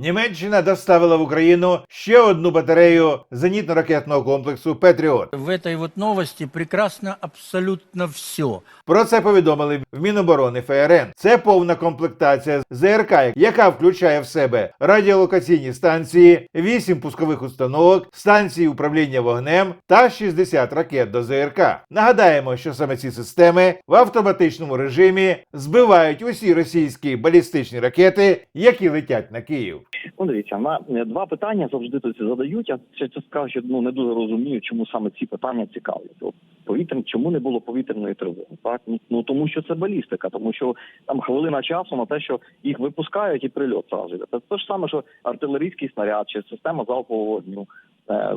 Німеччина доставила в Україну ще одну батарею зенітно-ракетного комплексу Петріот. В этой вот новости прекрасно абсолютно все. Про це повідомили в Міноборони ФРН. Це повна комплектація ЗРК, яка включає в себе радіолокаційні станції, 8 пускових установок, станції управління вогнем та 60 ракет до ЗРК. Нагадаємо, що саме ці системи в автоматичному режимі збивають усі російські балістичні ракети, які летять на Київ. Ну, дивіться, на е, два питання завжди тут задають. Я чесно кажучи, ну не дуже розумію, чому саме ці питання цікавлять. Повітря, чому не було повітряної тривоги? Так ну, ну тому що це балістика, тому що там хвилина часу на те, що їх випускають і прильот зразу. йде. Це те ж саме, що артилерійський снаряд чи система залпового вогню, е,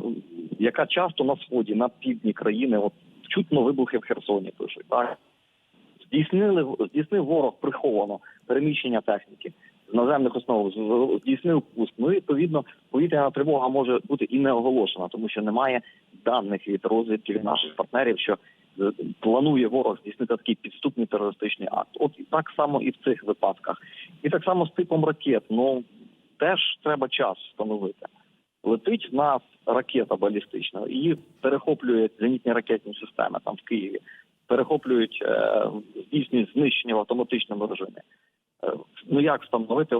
яка часто на сході, на півдні країни, от чутно вибухи в Херсоні пишуть. Так здійснили здійснив ворог приховано переміщення техніки наземних основ здійснив пуск. Ну відповідно повітряна тривога може бути і не оголошена, тому що немає даних від розвідки від наших партнерів, що е, планує ворог здійснити такий підступний терористичний акт. От і так само і в цих випадках, і так само з типом ракет. Ну теж треба час встановити. Летить в нас ракета балістична, її перехоплюють зенітні ракетні системи там в Києві, перехоплюють е, здійснюють знищення в автоматичному режимі. Е, Ну як встановити?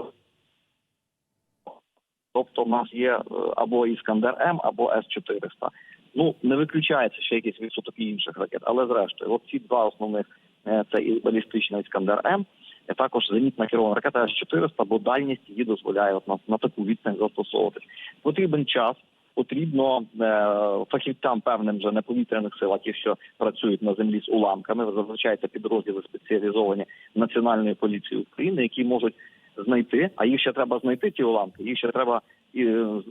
Тобто, в нас є е, або Іскандер М, або С-400. Ну не виключається ще якийсь відсоток інших ракет, але зрештою, от ці два основних е, це і балістична Іскандер М, також зенітна керована ракета С-400, бо дальність її дозволяє от на, на таку відстань застосовуватись. Потрібен час. Потрібно е, фахівцям певним вже неповітряних сил, а ті, що працюють на землі з уламками, зазвичай це підрозділи спеціалізовані Національної поліції України, які можуть знайти, а їх ще треба знайти ті уламки. Їх ще треба і е, в-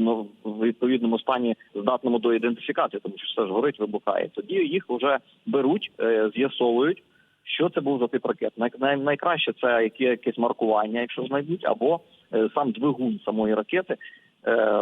ну, відповідному стані здатному до ідентифікації, тому що все ж горить, вибухає. Тоді їх вже беруть, е, з'ясовують, що це був за тип ракет. Най, най, найкраще це яке, якесь маркування, якщо знайдуть, або сам двигун самої ракети.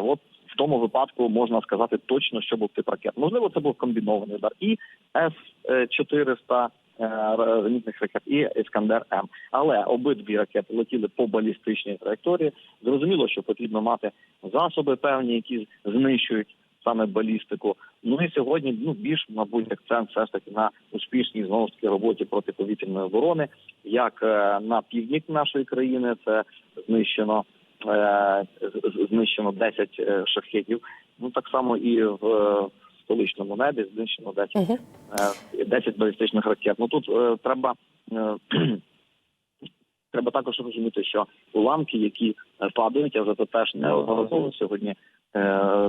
От в тому випадку можна сказати точно, що був тип ракет. Можливо, це був комбінований удар і С-400 е, зенітних ракет і Іскандер М. Але обидві ракети летіли по балістичній траєкторії. Зрозуміло, що потрібно мати засоби певні, які знищують саме балістику. Ну і сьогодні ну більш мабуть акцент все ж таки на успішній знову ж таки роботі протиповітряної оборони, як е, на півдні нашої країни це знищено. Е, Знищено 10 е, шахетів. Ну так само і в е, столичному небі знищено 10 Угу. е, 10 балістичних ракет. Ну тут треба треба також розуміти, що уламки, які падають, я вже це теж неодноразово сьогодні е,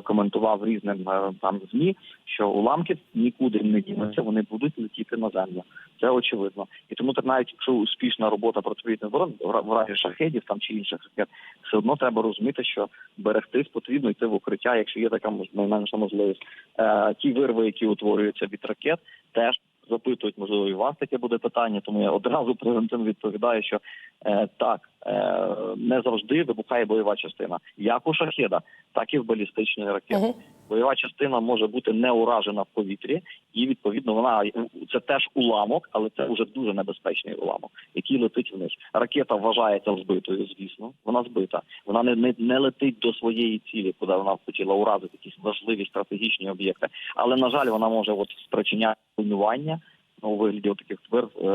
коментував різним е, там змі, що уламки нікуди не дінуться, вони будуть летіти на землю. Це очевидно. І тому так навіть якщо успішна робота протиповітряної оборони в разі шахедів там чи інших ракет, все одно треба розуміти, що берегтись потрібно йти в укриття, якщо є така мож- найменша можливість. Е, ті вирви, які утворюються від ракет, теж запитують, можливо, і у вас таке буде питання, тому я одразу превентивно відповідаю, що е, так е, не завжди вибухає бойова частина, як у шахеда, так і в балістичної ракети. Бойова частина може бути не уражена в повітрі, і відповідно вона це теж уламок, але це вже дуже небезпечний уламок, який летить вниз. Ракета вважається збитою, звісно, вона збита. Вона не, не, не летить до своєї цілі, куди вона хотіла уразити якісь важливі стратегічні об'єкти. Але на жаль, вона може от спричиняти руйнування у вигляді таких твер е,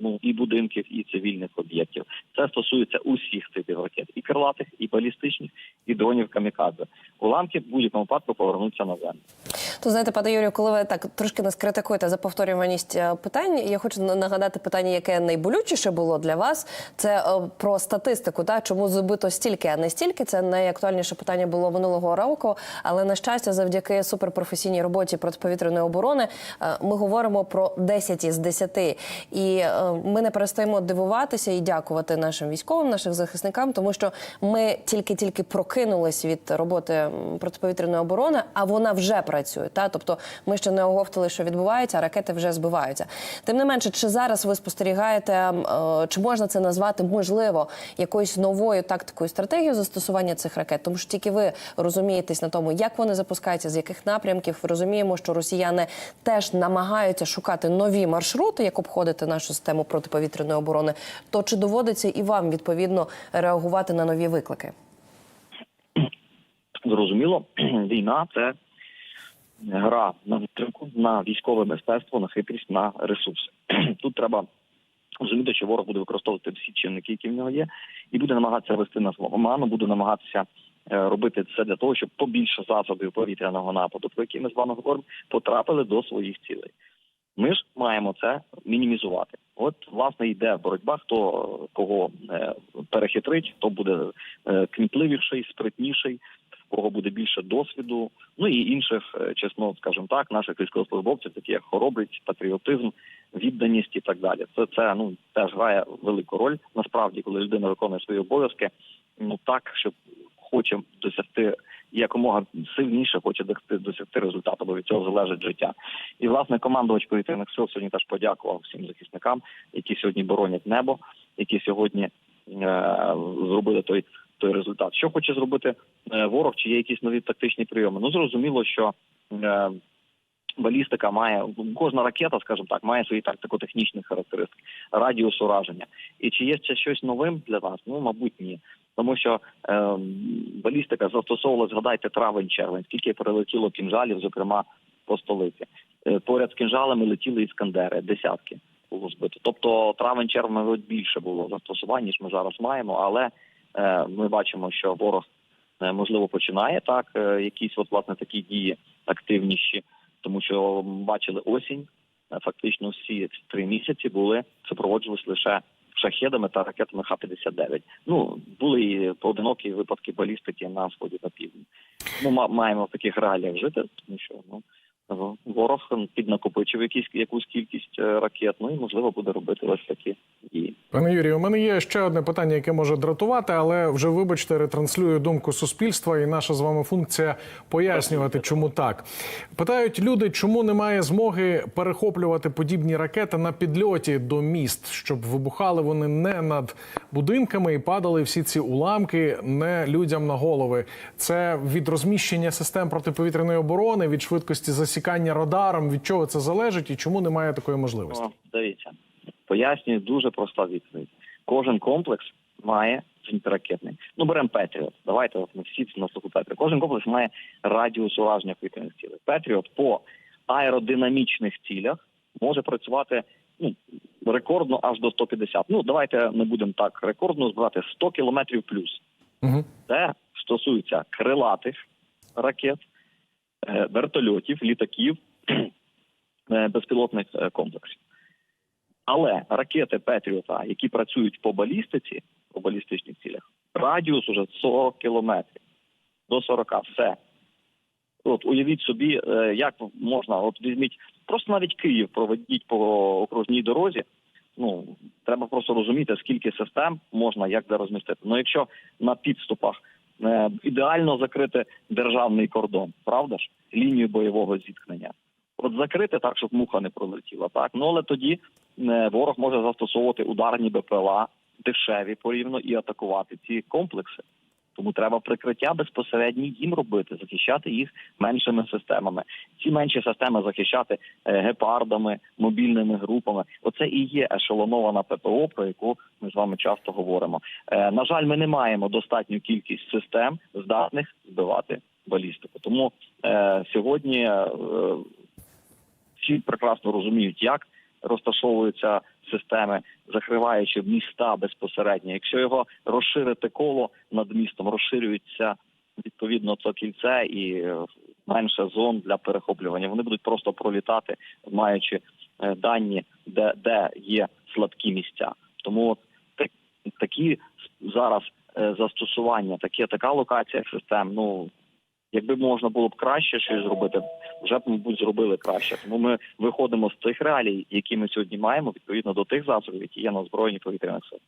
ну і будинків, і цивільних об'єктів. Це стосується усіх типів ракет, і крилатих, і балістичних, і дронів камікадзе. Уламки в будь-якому випадку повернуться на землю. То знаєте, пане Юрію, коли ви так трошки нас критикуєте за повторюваність е, питань, я хочу нагадати питання, яке найболючіше було для вас. Це е, про статистику. Та чому збито стільки, а не стільки. Це найактуальніше питання було минулого року. Але на щастя, завдяки суперпрофесійній роботі протиповітряної оборони, ми говоримо про 10 із 10. І е, ми не перестаємо дивуватися і дякувати нашим військовим, нашим захисникам, тому що ми тільки-тільки прокинулись від роботи протиповітряної оборони, а вона вже працює. Та тобто ми ще не оговтали, що відбувається, а ракети вже збиваються. Тим не менше, чи зараз ви спостерігаєте, е, чи можна це назвати можливо якоюсь новою тактикою стратегією застосування цих ракет? Тому що тільки ви розумієтесь на тому, як вони запускаються, з яких напрямків розуміємо, що росіяни теж намагаються шукати нові маршрути, як обходити нашу систему протиповітряної оборони. То чи доводиться і вам відповідно реагувати на нові виклики? Зрозуміло, війна це гра на витримку, на військове мистецтво, на хитрість, на ресурси. Тут треба розуміти, що ворог буде використовувати всі чинники, які в нього є, і буде намагатися вести нас в оману, буде намагатися е, робити це для того, щоб побільше засобів повітряного нападу, про які ми з вами говоримо, потрапили до своїх цілей. Ми ж маємо це мінімізувати. От власне йде боротьба, хто кого е, перехитрить, хто буде е, кмітливіший, спритніший, в кого буде більше досвіду, ну і інших, е, чесно скажімо так, наших військовослужбовців, такі як хоробрість, патріотизм, відданість і так далі. Це це ну теж грає велику роль. Насправді, коли людина виконує свої обов'язки, ну так, щоб хоче досягти якомога сильніше, хоче досягти, результату, бо від цього залежить життя. І власне командувач повітряних сил сьогодні теж подякував всім захисникам, які сьогодні боронять небо, які сьогодні е, зробили той. Той результат, що хоче зробити е, ворог, чи є якісь нові тактичні прийоми? Ну зрозуміло, що е, балістика має кожна ракета, скажімо так, має свої тактико-технічні характеристики, радіус ураження. І чи є це щось новим для нас? Ну мабуть, ні. Тому що е, балістика застосовувалась, згадайте, травень-червень, скільки прилетіло кінжалів, зокрема по столиці. Е, поряд з кінжалами летіли іскандери, десятки було збито. Тобто травень-червень більше було застосувань, ніж ми зараз маємо, але е, ми бачимо, що ворог е, можливо починає так, е, якісь от власне такі дії активніші, тому що бачили осінь. е, Фактично всі ці три місяці були супроводжувалися лише шахедами та ракетами Х-59. Ну були і поодинокі випадки балістики на сході та півдні. Ну ма- маємо в таких реаліях жити, тому що ну ворог піднакопичив якісь якусь кількість е, ракет. Ну і можливо буде робити ось такі дії. Пане Юрію, у мене є ще одне питання, яке може дратувати, але вже вибачте, ретранслюю думку суспільства, і наша з вами функція пояснювати, чому так. Питають люди, чому немає змоги перехоплювати подібні ракети на підльоті до міст, щоб вибухали вони не над будинками і падали всі ці уламки не людям на голови. Це від розміщення систем протиповітряної оборони, від швидкості засікання радаром. Від чого це залежить і чому немає такої можливості? О, дивіться, пояснюю дуже проста відповідь. Кожен комплекс має зенітно-ракетний. Ну беремо Петріот. Давайте от ми всі на слуху Петріот. Кожен комплекс має радіус ураження повітряних цілей. Петріот по аеродинамічних цілях може працювати ну рекордно аж до 150. Ну давайте не будемо так рекордно збирати 100 кілометрів плюс. Угу. Це стосується крилатих ракет, вертольотів, літаків, е, безпілотних е, комплексів. Але ракети Петріота, які працюють по балістиці, по балістичних цілях, радіус уже 40 кілометрів до 40. Все. От уявіть собі, е, як можна, от візьміть, просто навіть Київ проведіть по окружній дорозі. Ну треба просто розуміти, скільки систем можна як де розмістити. Ну якщо на підступах е, ідеально закрити державний кордон, правда ж, лінію бойового зіткнення. От закрити так, щоб муха не пролетіла, так ну але тоді е, ворог може застосовувати ударні БПЛА дешеві порівно і атакувати ці комплекси. Тому треба прикриття безпосередньо їм робити, захищати їх меншими системами. Ці менші системи захищати е, гепардами, мобільними групами. Оце і є ешелонована ППО, про яку ми з вами часто говоримо. Е, на жаль, ми не маємо достатню кількість систем, здатних збивати балістику. Тому е, сьогодні е, всі прекрасно розуміють, як розташовуються системи, закриваючи міста безпосередньо. Якщо його розширити коло над містом, розширюється відповідно це кільце і е, менше зон для перехоплювання. Вони будуть просто пролітати, маючи е, дані, де, де є слабкі місця. Тому от такі зараз е, застосування, такі така локація систем. Ну якби можна було б краще щось зробити, вже б мабуть зробили краще. Тому ми виходимо з тих реалій, які ми сьогодні маємо, відповідно до тих засобів, які є на збройні повітряних сил.